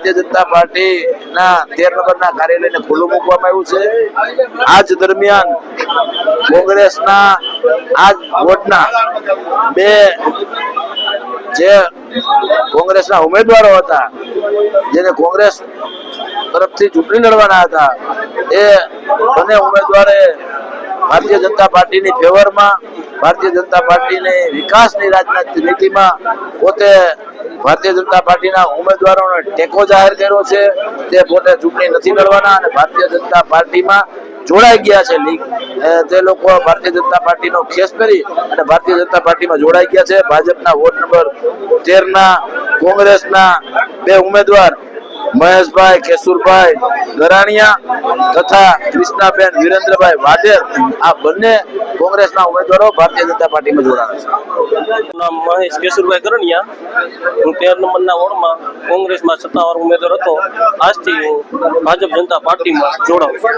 ભારતીય જનતા પાર્ટીના તેર નંબરના કાર્યાલયને ખુલ્લું મૂકવામાં આવ્યું છે. આજ દરમિયાન કોંગ્રેસના આજ વોટના બે જે કોંગ્રેસના ઉમેદવારો હતા, જેને કોંગ્રેસ તરફથી ચૂંટણી લડવાના હતા, એ બંને ઉમેદવારે ભારતીય જનતા પાર્ટીની ફેવરમાં, ભારતીય જનતા પાર્ટીની વિકાસની રાજનીતિ નીતિમાં પોતે ભારતીય જનતા પાર્ટીના ઉમેદવારોને ટેકો જાહેર કર્યો છે. તે પોતે ચૂંટણી નથી લડવાના અને ભારતીય જનતા પાર્ટીમાં જોડાઈ ગયા છે. લીગ તે લોકો ભારતીય જનતા પાર્ટીનો ખેસ કરી અને ભારતીય જનતા પાર્ટીમાં જોડાઈ ગયા છે. ભાજપના વોર્ડ નંબર તેરના, કોંગ્રેસના બે ઉમેદવાર, મહેશભાઈ, કેશુરભાઈ ગરાણિયા તથા કૃષ્ણાબેન વિરેન્દ્રભાઈ વાડેર આ બંને કોંગ્રેસના ઉમેદવારો ભારતીય જનતા પાર્ટીમાં જોડાયા છે. નામ મહેશ કેશુરભાઈ કરણિયા હું તેર નંબરના વોર્ડમાં કોંગ્રેસમાં સત્તાવાર ઉમેદવાર હતો. આજથી હું ભાજપ જનતા પાર્ટીમાં જોડાઉં છું.